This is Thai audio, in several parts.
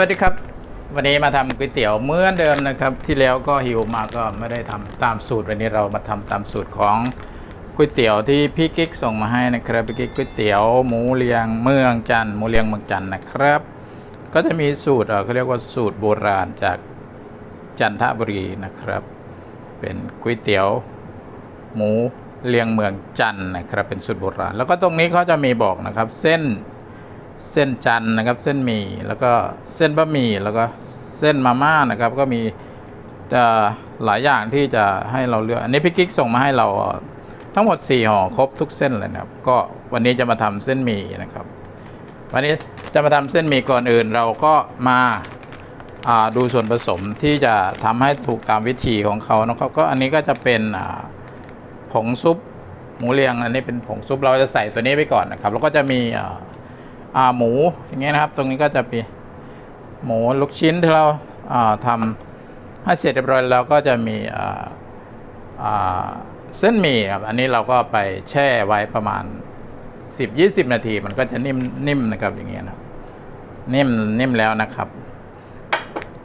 วัสดีครับ วันนี้มาทำก๋วยเตี๋ยวเหมือนเดิมนะครับ ที่แล้วก็หิวมาก็ไม่ได้ทำตามสูตรวันนี้เรามาทำตามสูตรของก๋วยเตี๋ยวที่พี่กิ๊กส่งมาให้นะครับพี่กิ๊กก๋วยเตี๋ยวหมูเลียงเมืองจันทร์หมูเลียงเมืองจันทร์นะครับ ก็จะมีสูตรเอ่อเขาเรียกว่าสูตรโบราณจากจันทบุรีนะครับ เป็นก๋วยเตี๋ยวหมูเลียงเมืองจันทร์นะครับ เป็นสูตรโบราณ แล้วก็ตรงนี้เขาจะมีบอกนะครับ เส้น เส้นจันนะครับ เส้นหมี่แล้วก็เส้นบะหมี่แล้วก็เส้นมาม่านะครับ ก็มีหลายอย่างที่จะให้เราเลือก อันนี้พี่กิ๊กส่งมาให้เราทั้งหมด 4ห่อครบทุกเส้นเลยนะครับ ก็วันนี้จะมาทำเส้นหมี่นะครับ วันนี้จะมาทำเส้นหมี่ก่อนอื่น เราก็มาาดูส่วนผสมที่จะทำให้ถูกตามวิธีของเขานะครับ ก็อันนี้ก็จะเป็นผงซุปหมูเรียง อันนี้เป็นผงซุปเราจะใส่ตัวนี้ไปก่อนนะครับ แล้วก็จะมีา หมูอย่างเงี้ยนะครับ ตรงนี้ก็จะมีหมูลูกชิ้นที่เราทำให้เสร็จเรียบร้อยแล้วก็จะมีเส้นหมี่ครับอันนี้เราก็ไปแช่ไว้ประมาณ 10-20 นาที มันก็จะนิ่มนิ่มนะครับอย่างเงี้ยนะนิ่มนิ่มแล้วนะครับ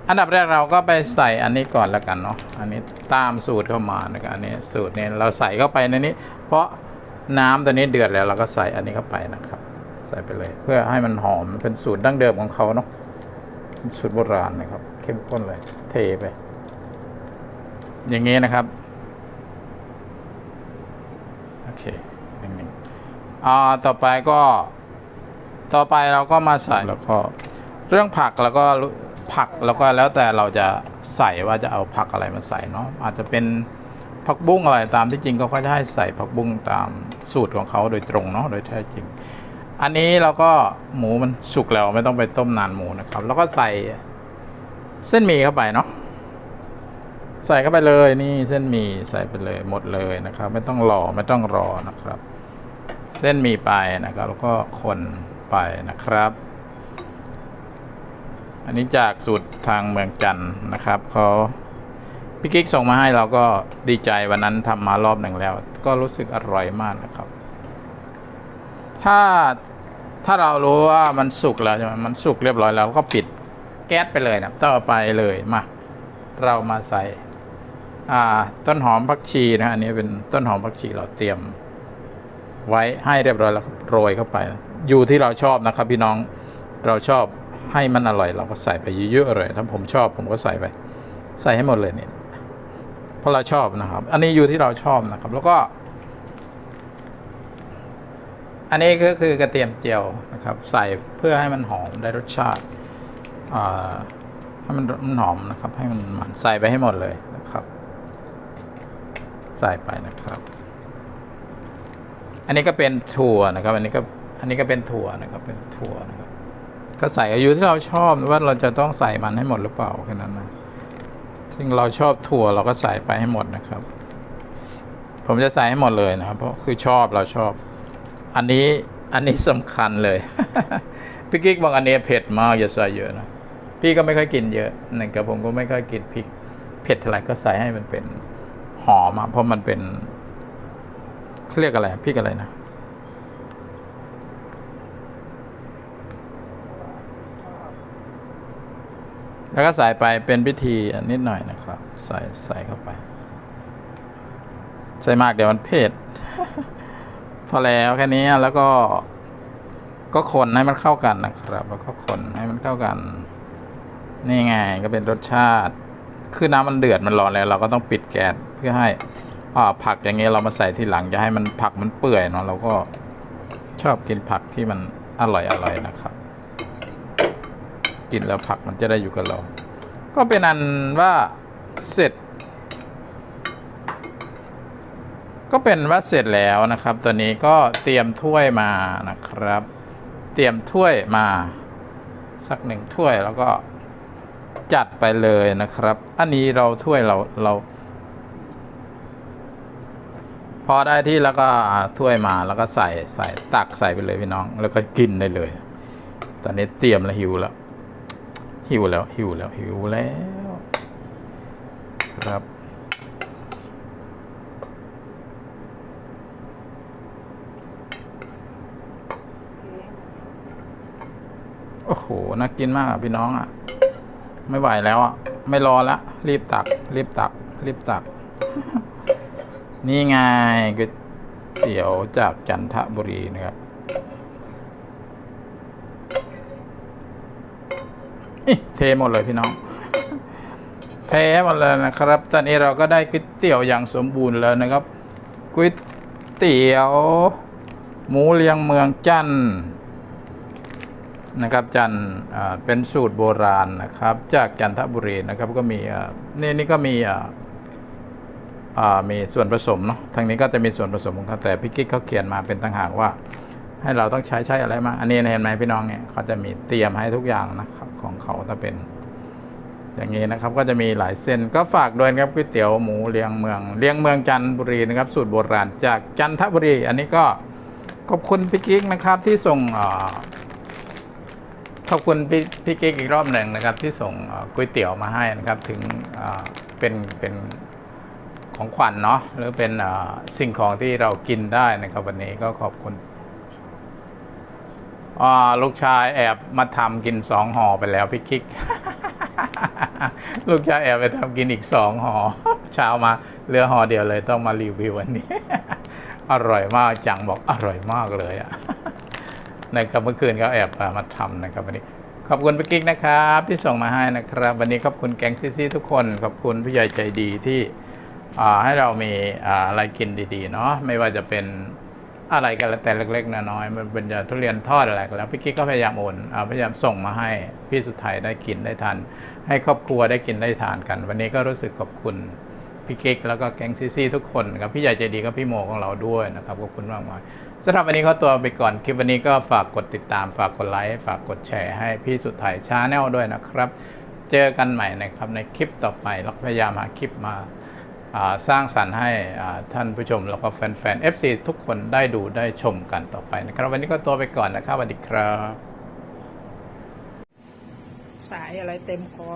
อันดับแรกเราก็ไปใส่อันนี้ก่อนแล้วกันเนาะอันนี้ตามสูตรเข้ามานะครับอันนี้สูตรนี้เราใส่เข้าไปในนี้ เพราะน้ำตัวนี้เดือดแล้วเราก็ใส่อันนี้เข้าไปนะครับ ใส่ไปเลย เพื่อให้มันหอมเป็นสูตรดั้งเดิมของเขาเนาะเป็นสูตรโบราณนะครับ เข้มข้นเลย เทไป อย่างนี้นะครับ โอเคหนึ่งๆอ่าต่อไปก็ ต่อไปเราก็มาใส่แล้วก็เรื่องผักแล้วก็ผักแล้วก็แล้วแต่เราจะใส่ว่าจะเอาผักอะไรมาใส่เนาะอาจจะเป็นผักบุ้งอะไรตามที่จริงก็เขาจะให้ใส่ผักบุ้งตามสูตรของเขาโดยตรงเนาะโดยแท้จริง อันนี้เราก็หมูมันสุกแล้วไม่ต้องไปต้มนานหมูนะครับ แล้วก็ใส่เส้นหมี่เข้าไปเนาะใส่เข้าไปเลยนี่เส้นหมี่ใส่ไปเลยหมดเลยนะครับ ไม่ต้องรอไม่ต้องรอนะครับ เส้นหมี่ไปนะครับ แล้วก็คนไปนะครับ อันนี้จากสูตรทางเมืองจันทร์นะครับเขาพี่กิ๊กส่งมาให้เราก็ดีใจวันนั้นทำมารอบหนึ่งแล้ว ก็รู้สึกอร่อยมากนะครับ ถ้าถ้าเรารู้ว่ามันสุกแล้วใช่ไหมมันสุกเรียบร้อยแล้วก็ปิดแก๊สไปเลยนะต่อไปเลยมาเรามาใส่อ่าต้นหอมผักชีนะอันนี้เป็นต้นหอมผักชีเราเตรียม ไว้ให้เรียบร้อยแล้วโรยเข้าไป อยู่ที่เราชอบนะครับ พี่น้องเราชอบให้มันอร่อย เราก็ใส่ไปเยอะๆเลยถ้าผมชอบผมก็ใส่ไป ใส่ให้หมดเลยเนี่ยเพราะเราชอบนะครับ อันนี้อยู่ที่เราชอบนะครับ แล้วก็ อันนี้ก็คือกระเทียมเจียวนะครับ ใส่เพื่อให้มันหอมได้รสชาติให้มันมันหอมนะครับ ให้มันมันใส่ไปให้หมดเลยนะครับ ใส่ไปนะครับ อันนี้ก็เป็นถั่วนะครับ อันนี้ก็อันนี้ก็เป็นถั่วนะครับ เป็นถั่วนะครับ ก็ใส่อายุที่เราชอบว่าเราจะต้องใส่มันให้หมดหรือเปล่าแค่นั้นนะซึ่งเราชอบถั่วเราก็ใส่ไปให้หมดนะครับ ผมจะใส่ให้หมดเลยนะครับ เพราะคือชอบเราชอบ อันนี้อันนี้สำคัญเลยพี่กิ๊กบอกอันนี้เผ็ดมากอย่าใส่เยอะนะพี่ก็ไม่ค่อยกินเยอะนึ่งกับผมก็ไม่ค่อยกินพริกเผ็ดเท่าไหร่ก็ใส่ให้มันเป็นหอมอะเพราะมันเป็นเขาเรียกอะไรพริกอะไรนะแล้วก็ใส่ไปเป็นพิธีนิดหน่อยนะครับ ใส่ใส่เข้าไป ใส่มากเดี๋ยวมันเผ็ด พอแล้วแค่นี้แล้วก็ ก็คนให้มันเข้ากันนะครับ แล้วก็คนให้มันเข้ากัน นี่ไงก็เป็นรสชาติ คือน้ำมันเดือดมันร้อนแล้ว เราก็ต้องปิดแก๊สเพื่อให้อ่าผักอย่างเงี้ยเรามาใส่ทีหลังจะให้มันผักมันเปื่อยเนาะเราก็ชอบกินผักที่มันอร่อยอร่อยนะครับ กินแล้วผักมันจะได้อยู่กับเรา ก็เป็นอันว่าเสร็จ ก็เป็นว่าเสร็จแล้วนะครับ ตัวนี้ก็เตรียมถ้วยมานะครับ เตรียมถ้วยมา สักหนึ่งถ้วยแล้วก็จัดไปเลยนะครับ อันนี้เราถ้วยเราเรา พอได้ที่แล้วก็ถ้วยมาแล้วก็ใส่ใส่ตักใส่ไปเลยพี่น้อง แล้วก็กินได้เลย ตอนนี้เตรียมแล้วหิวแล้วหิวแล้วหิวแล้วหิวแล้ว ครับ โอ้โห น่ากินมากอะพี่น้องอะ ไม่ไหวแล้วอะ ไม่รอละ รีบตัก รีบตัก รีบตัก นี่ไงก๋วยเตี๋ยวจากจันทบุรีนะครับเทหมดเลยพี่น้อง เทหมดเลยนะครับ ตอนนี้เราก็ได้ก๋วยเตี๋ยวอย่างสมบูรณ์แล้วนะครับก๋วยเตี๋ยว หมูเลียงเมืองจันทร์ นะครับจันเป็นสูตรโบราณนะครับ จากจันทบุรีนะครับก็มีนี่นี่ก็มีมีส่วนผสมเนาะทางนี้ก็จะมีส่วนผสมของเขาแต่พี่กิ๊กเขาเขียนมาเป็นต่างหากว่า ให้เราต้องใช้ใช้อะไรมาอันนี้เห็นไหมพี่น้องเนี่ยเขาจะมีเตรียมให้ทุกอย่างนะครับของเขาถ้าเป็น อย่างนี้นะครับก็จะมีหลายเส้นก็ฝากด้วยครับก๋วยเตี๋ยวหมูเลียงเมืองเลียงเมืองจันทบุรีนะครับ สูตรโบราณจากจันทบุรี อันนี้ก็ขอบคุณพี่กิ๊กนะครับที่ส่งอ่า ขอบคุณพี่พี่กิ๊กอีกรอบหนึ่งนะครับ ที่ส่งก๋วยเตี๋ยวมาให้นะครับ ถึงเป็นเป็นของขวัญเนาะหรือเป็นสิ่งของที่เรากินได้นะครับวันนี้ก็ขอบคุณลูกชายแอบมาทำกินสองห่อไปแล้วพี่คิก ลูกชายแอบไปทำกินอีกสองห่อเช้ามาเหลือห่อเดียวเลยต้องมารีวิววันนี้ อร่อยมากจังบอกอร่อยมากเลยอะ นะครับเมื่อคืนก็แอบมาทำนะครับวันนี้ขอบคุณพี่กิ๊กนะครับ ที่ส่งมาให้นะครับ วันนี้ขอบคุณแก๊งซีซีทุกคน ขอบคุณผู้ใหญ่ใจดีที่ให้เรามีอะไรกินดีๆเนาะไม่ว่าจะเป็นอะไรกันแล้วแต่เล็กๆน้อยๆมันเป็นจะทุเรียนทอดอะไรก็แล้วพี่กิ๊กก็พยายามโอนอ่าพยายามส่งมาให้พี่สุดท้ายได้กินได้ทานให้ครอบครัวได้กินได้ทานกัน วันนี้ก็รู้สึกขอบคุณพี่กิ๊กแล้วก็แก๊งซีซีทุกคนครับพี่ใหญ่ใจดีกับพี่โมของเราด้วยนะครับขอบคุณมากมาย สำหรับวันนี้ขาตัวไปก่อน คลิปวันนี้ก็ฝากกดติดตาม ฝากกดไลค์ ฝากกดแชร์ให้พี่สุดท้ายชาแนลด้วยนะครับ เจอกันใหม่นะครับในคลิปต่อไปเราพยายามหาคลิปมาสร้างสรรค์ให้ท่านผู้ชมแล้วก็แฟนๆ FC ทุกคนได้ดูได้ชมกันต่อไปนะครับ วันนี้ก็ตัวไปก่อนนะครับสวัสดีครับ สายอะไรเต็มคอ